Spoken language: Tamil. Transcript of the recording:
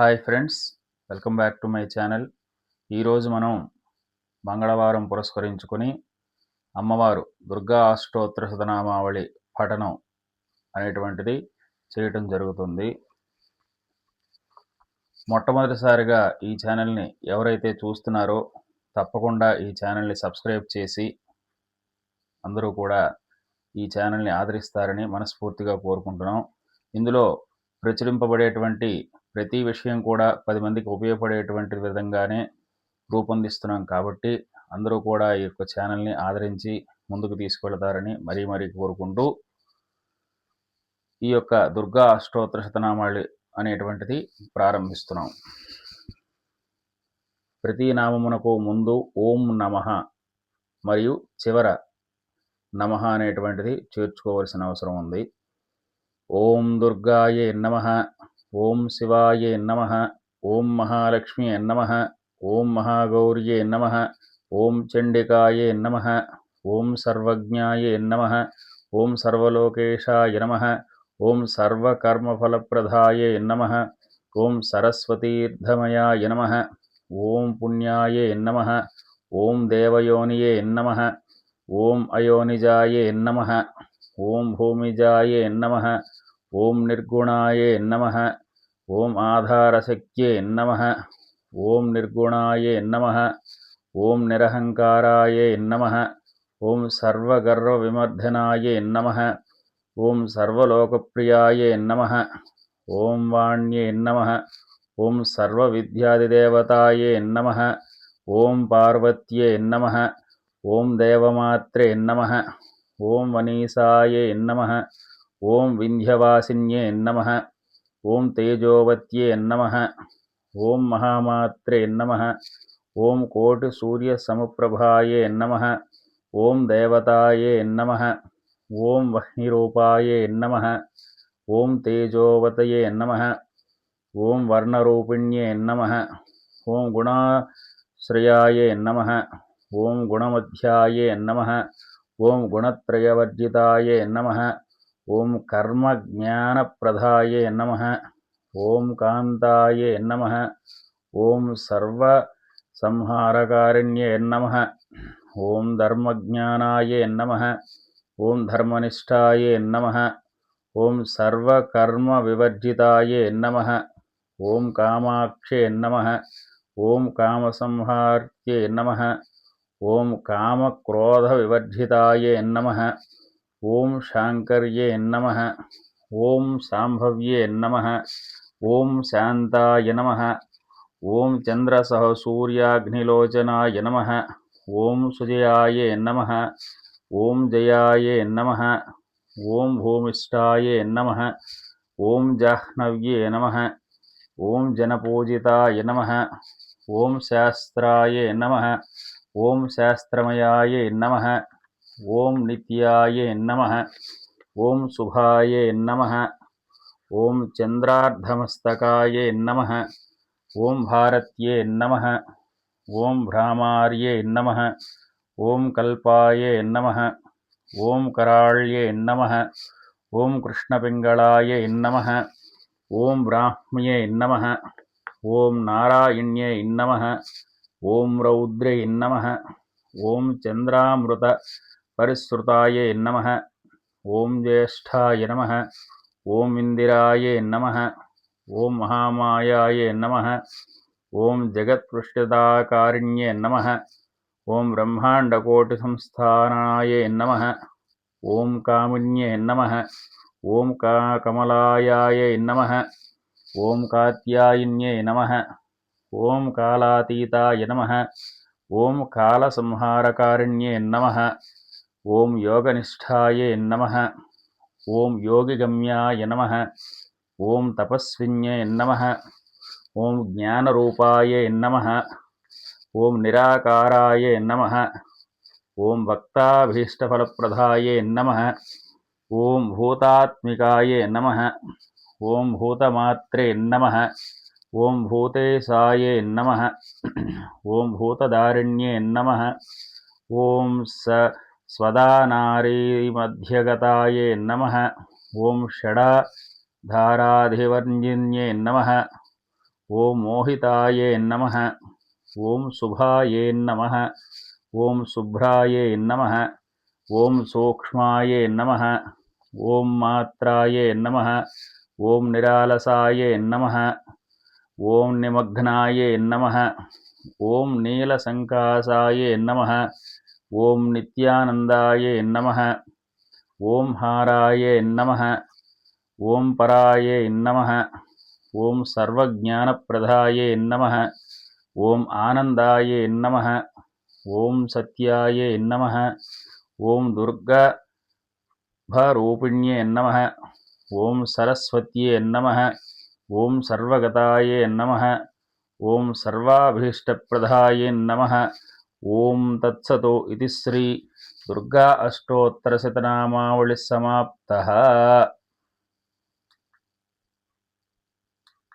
Hi friends welcome back to my channel. ఈరోజు మనం మంగళవారం పురస్కరించుకొని అమ్మవారు దుర్గా అష్టోత్తర శతనామావళి పఠనం అనేటువంటిది చేయటం జరుగుతుంది. మొట్టమొదటిసారిగా ఈ ఛానల్ని ఎవరైతే చూస్తున్నారో తప్పకుండా ఈ ఛానల్ని సబ్స్క్రైబ్ చేసి అందరూ కూడా ఈ ఛానల్ని ఆదరిస్తారని మనస్ఫూర్తిగా కోరుకుంటున్నాం. ఇందులో ప్రచురింపబడేటువంటి ప్రతి విషయం కూడా పది మందికి ఉపయోగపడేటువంటి విధంగానే రూపొందిస్తున్నాం కాబట్టి అందరూ కూడా ఈ యొక్క ఛానల్ని ఆదరించి ముందుకు తీసుకెళ్తారని మరీ మరీ కోరుకుంటూ ఈ యొక్క దుర్గా అష్టోత్తర శతనామాళి అనేటువంటిది ప్రారంభిస్తున్నాం. ప్రతి నామమునకు ముందు ఓం నమ మరియు చివర నమ అనేటువంటిది చేర్చుకోవలసిన అవసరం ఉంది. ఓం దుర్గాయే నమ ஓம் சிவாய நமக ஓம் மகாலட்சுமி நமக ஓம் மகாகௌரியே நமக ஓம் சண்டிகாய நமக ஓம் சர்வஜாய நமக ஓம் சர்வலோகேஷாய நமக ஓம் சர்வகர்மஃலப்பிரதாய நமக ஓம் சரஸ்வதீர்த்தமயாய நமக ஓம் புண்ணியாய நமக ஓம் தேவயோனியே நமக ஓம் அயோனிஜாய நமக ஓம் பூமிஜாய நமக ஓம் நிர்குணாய நமக ஓம் ஆதாரசக்தியே நம ஓம் நிர்குணாயே நம ஓம் நிரகங்காராயே நம ஓம் சர்வகர்வ விமர்தனாயே நம ஓம் சர்வலோகப்பிரியாயே நம ஓம் வாண்யே நம ஓம் சர்வ வித்யாதிதேவதாயே நம ஓம் பார்வத்யே நம ஓம் தேவமாத்திரே நம ஓம் வனீசாயே நம ஓம் விந்தியவாசின்யே நம ஓம் தேஜோவத்யே நமः ஓம் மகாமாத்ரே நமः ஓம் கோட்டு சூரிய சமப்பிரபாயே நமः ஓம் தேவதாயே நமः ஓம் வஹ்னிரூபாயே நமः ஓம் தேஜோவதையே நமः ஓம் வர்ணரூபிணியே நமः ஓம் குணாஸ்ரயாயே நமः ஓம் குணமத்தியாயே நமः ஓம் குணத்ரயவர்ஜிதாயே நமः ॐ कर्मज्ञानप्रधाय नमः ॐ कान्ताय नमः ॐ सर्वसंहारकारिण्ये नमः ॐ धर्मज्ञानाय नमः ॐ धर्मनिष्ठायन्नमः ॐ सर्वकर्मविवर्जिताय नमः ॐ कामाक्षेन्नमः ॐ कामसंहार्ये नमः ॐ कामक्रोधविवर्जिताय नमः ஓம் சாங்கர்யே நம ஓம் சாம்பவ்யே நம ஓம் சாந்தாய நம ஓம் சந்திரசக சூரியாக்னிலோச்சனாய நம ஓம் சுஜயாயே நம ஓம் ஜயாயே நம ஓம் பூமிஷ்டாயே நம ஓம் ஜாஹ்னவ்யே நம ஓம் ஜனபூஜிதாய நம ஓம் சாஸ்திராய நம ஓம் சாஸ்திரமயாய நம ஓம் நித்யாய நமக ஓம் சுபாய நமக ஓம் சந்திரார்த்தமஸ்தகாய நமக ஓம் பாரத்யே நமக ஓம் பிராமாரியே நமக ஓம் கல்பாய நமக ஓம் கராழ்யே நமக ஓம் கிருஷ்ணபிங்களாய நமக ஓம் பிராமியே நமக ஓம் நாராயண்யே நமக ஓம் ரௌத்ரே நமக ஓம் சந்திராமிருத परिश्रुताय नमः ॐ ज्येष्ठाय नमः ॐ इन्दिरायै नमः ॐ महामायायै नमः ॐ जगत्पृष्ठदाकारिण्ये नमः ॐ ब्रह्माण्डकोटिसंस्थानाय नमः ॐ कामिन्ये नमः ॐ का काकमलायाय नमः ॐ कात्यायिन्ये नमः ॐ कालातीताय नमः ॐ कालसंहारकारिण्ये नमः ஓம் யோகனிஷ்டாய நம ஓம் யோகிகம்யாய நம ஓம் தபஸ்வின்ய நம ஓம் ஞானரூபாய நம ஓம் நிராகாராய நம ஓம் பக்தாபீஷ்டஃலப்பிரதாய நம ஓம் பூதாத்மிகாய நம ஓம் பூதமாத்திரே நம ஓம் பூதேசாய நம ஓம் பூததாரண்யே நம ஓம் ச ஸ்வதா நாரீ மத்தியகதாயே நம ஓம் ஷடா தாராதிவர்ஜின்யே நம ஓம் மோகிதாயே நம ஓம் சுபாயே நம ஓம் சுப்ராயே நம ஓம் சூக்மாயே நம ஓம் மாத்ராயே நம ஓம் நிராலசாயே நம ஓம் நிமக்னாயே நம ஓம் நீலசங்காசாயே நம ஓம் நித்யானந்தாய நமக ஓம் ஹாராய நமக ஓம் பராய நமக ஓம் சர்வஜானப்பிரதாய நமக ஓம் ஆனந்தாய நமக ஓம் சத்யாய நமக ஓம் துர்கா ரூபிணியே நமக ஓம் சரஸ்வத்தியே நமக ஓம் சர்வகதாயே நமக ஓம் சர்வாபீஷ்டப்பிரதாயே நமக ఓం తత్సతో ఇది శ్రీ దుర్గా అష్టోత్తరశతనామావళి సమాప్త.